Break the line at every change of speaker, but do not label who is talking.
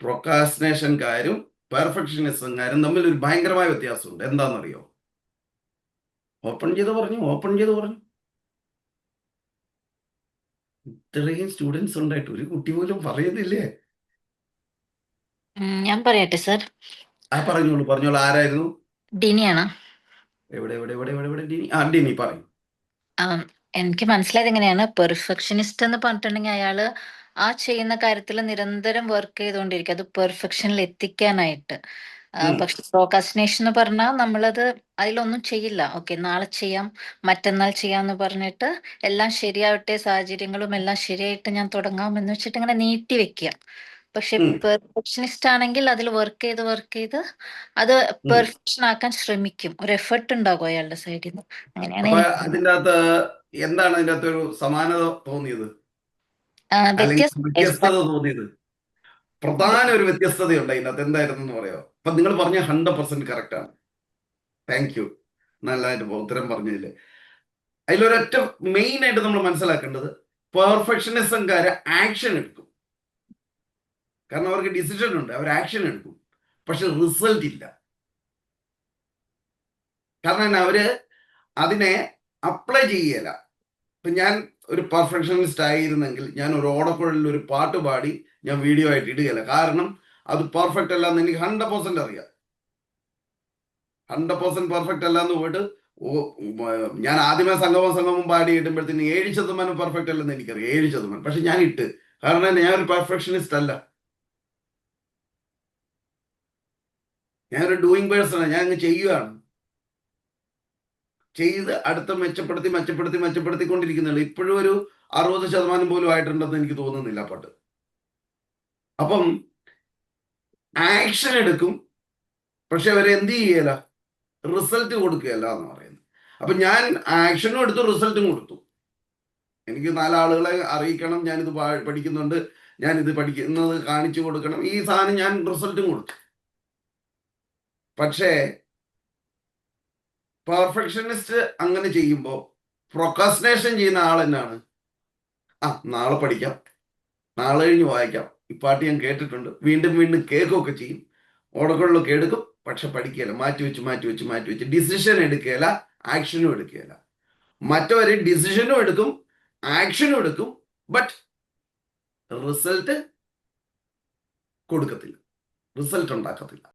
പ്രൊക്കാസ്റ്റിനേഷൻകാരും പെർഫെക്ഷനിസംകാരും തമ്മിൽ ഒരു ഭയങ്കരമായ വ്യത്യാസമുണ്ട്. എന്താണെന്നറിയോ? ഓപ്പൺ ചെയ്ത് പറഞ്ഞു ഓപ്പൺ ചെയ്ത് പറഞ്ഞു. ഇത്രയും സ്റ്റുഡൻസ് ഉണ്ടായിട്ട് ഒരു കുട്ടി പോലും പറയുന്നില്ലേ?
ഞാൻ പറയട്ടെ സർ?
ആ പറഞ്ഞോളൂ പറഞ്ഞോളൂ. ആരായിരുന്നു?
ഡിനിയാണ്.
എവിടെ എവിടെ എവിടെ എവിടെ എവിടെ ഡിനി? ആ ഡിനി പറയും.
എനിക്ക് മനസ്സിലായത് എങ്ങനെയാണ്? പെർഫെക്ഷനിസ്റ്റ് എന്ന് പറഞ്ഞിട്ടുണ്ടെങ്കിൽ അയാൾ ആ ചെയ്യുന്ന കാര്യത്തിൽ നിരന്തരം വർക്ക് ചെയ്തുകൊണ്ടിരിക്കും അത് പെർഫെക്ഷനിൽ എത്തിക്കാനായിട്ട്. പക്ഷെ പ്രോക്കാസ്റ്റിനേഷൻ എന്ന് പറഞ്ഞാൽ നമ്മളത് അതിലൊന്നും ചെയ്യില്ല. ഓക്കെ നാളെ ചെയ്യാം മറ്റന്നാൾ ചെയ്യാം എന്ന് പറഞ്ഞിട്ട് എല്ലാം ശരിയാവട്ടെ സാഹചര്യങ്ങളും എല്ലാം ശരിയായിട്ട് ഞാൻ തുടങ്ങാം എന്ന് വെച്ചിട്ട് ഇങ്ങനെ നീട്ടി വെക്കുക പക്ഷെ പെർഫെക്ഷനിസ്റ്റ് ആണെങ്കിൽ അതിൽ വർക്ക് ചെയ്ത് വർക്ക് ചെയ്ത് അത് പെർഫെക്ഷൻ ആക്കാൻ ശ്രമിക്കും. ഒരു എഫേർട്ട് ഉണ്ടാകും അയാളുടെ സൈഡിൽ നിന്ന് അങ്ങനെയാണ്
അതിന്റെ അകത്ത് എന്താണ് അതിന്റെ അകത്ത് ഒരു സമാനത തോന്നിയത്? വ്യത്യസ്തത തോന്നിയത്. പ്രധാന ഒരു വ്യത്യസ്തതയുണ്ട് അതിനകത്ത്. എന്തായിരുന്നു എന്ന് പറയോ അപ്പൊ നിങ്ങൾ പറഞ്ഞ ഹൺഡ്രഡ് പെർസെന്റ് കറക്റ്റ് ആണ്. താങ്ക് യു നല്ലതായിട്ട് ഉത്തരം പറഞ്ഞതിൽ. അതിലൊരൊറ്റ മെയിൻ ആയിട്ട് നമ്മൾ മനസ്സിലാക്കേണ്ടത് പെർഫെക്ഷനിസംകാര് ആക്ഷൻ എടുക്കും. കാരണം അവർക്ക് ഡിസിഷൻ ഉണ്ട് അവർ ആക്ഷൻ എടുക്കും. പക്ഷെ റിസൾട്ട് ഇല്ല. കാരണം അവർ അതിനെ അപ്ലൈ ചെയ്യല. ഇപ്പൊ ഞാൻ ഒരു പെർഫെക്ഷനിസ്റ്റ് ആയിരുന്നെങ്കിൽ ഞാൻ ഒരു ഓടക്കുഴലിൽ ഒരു പാട്ട് പാടി ഞാൻ വീഡിയോ ആയിട്ട് ഇടുകയില്ല. കാരണം അത് പെർഫെക്റ്റ് അല്ല എന്ന് എനിക്ക് ഹൺഡ്രഡ് പെർസെന്റ് അറിയാം. ഹൺഡ്രഡ് പെർസെന്റ് പെർഫെക്റ്റ് അല്ല എന്ന് പോയിട്ട് ഞാൻ ആദ്യമേ സംഗമം സംഗമം പാടി ഇടുമ്പോഴത്തേന് ഏഴ് ശതമാനം പെർഫെക്റ്റ് അല്ലെന്ന് എനിക്കറിയാം. ഏഴ് ശതമാനം. പക്ഷെ ഞാൻ ഇട്ട്. കാരണം ഞാൻ ഒരു പെർഫെക്ഷനിസ്റ്റ് അല്ല. ഞാനൊരു ഡൂയിങ് പേഴ്സൺ ഞാൻ അങ്ങ് ചെയ്യുകയാണ് ചെയ്ത് അടുത്ത മെച്ചപ്പെടുത്തി മെച്ചപ്പെടുത്തി മെച്ചപ്പെടുത്തിക്കൊണ്ടിരിക്കുന്നുള്ളൂ ഇപ്പോഴും ഒരു അറുപത് ശതമാനം പോലും ആയിട്ടുണ്ടെന്ന് എനിക്ക് തോന്നുന്നില്ല പാട്ട്. അപ്പം ആക്ഷൻ എടുക്കും പക്ഷെ അവരെ എന്ത് ചെയ്യല? റിസൾട്ട് കൊടുക്കുകയല്ല എന്ന് പറയുന്നത് അപ്പൊ ഞാൻ ആക്ഷനും എടുത്തു റിസൾട്ടും കൊടുത്തു. എനിക്ക് നാലാളുകളെ അറിയിക്കണം ഞാനിത് പഠിക്കുന്നുണ്ട് ഞാൻ ഇത് പഠിക്കുന്നത് കാണിച്ചു കൊടുക്കണം. ഈ സാധനം ഞാൻ റിസൾട്ടും കൊടുത്തു. പക്ഷേ പെർഫെക്ഷനിസ്റ്റ് അങ്ങനെ ചെയ്യുമ്പോൾ പ്രൊക്കാസ്റ്റിനേഷൻ ചെയ്യുന്ന ആൾ എന്നാണ്. ആ നാളെ പഠിക്കാം. നാളെ കഴിഞ്ഞ് വായിക്കാം. ഈ പാട്ട് ഞാൻ കേട്ടിട്ടുണ്ട്. വീണ്ടും വീണ്ടും കേൾക്കുകയൊക്കെ ചെയ്യും. ഓടക്കുള്ളൊക്കെ എടുക്കും. പക്ഷെ പഠിക്കുകയില്ല. മാറ്റി വെച്ച് മാറ്റി വെച്ച് മാറ്റി വെച്ച് ഡിസിഷൻ എടുക്കുകയില്ല. ആക്ഷനും എടുക്കുകയില്ല. മറ്റവര് ഡിസിഷനും എടുക്കും. ആക്ഷനും എടുക്കും. ബട്ട് റിസൾട്ട് കൊടുക്കത്തില്ല. റിസൾട്ട് ഉണ്ടാക്കത്തില്ല.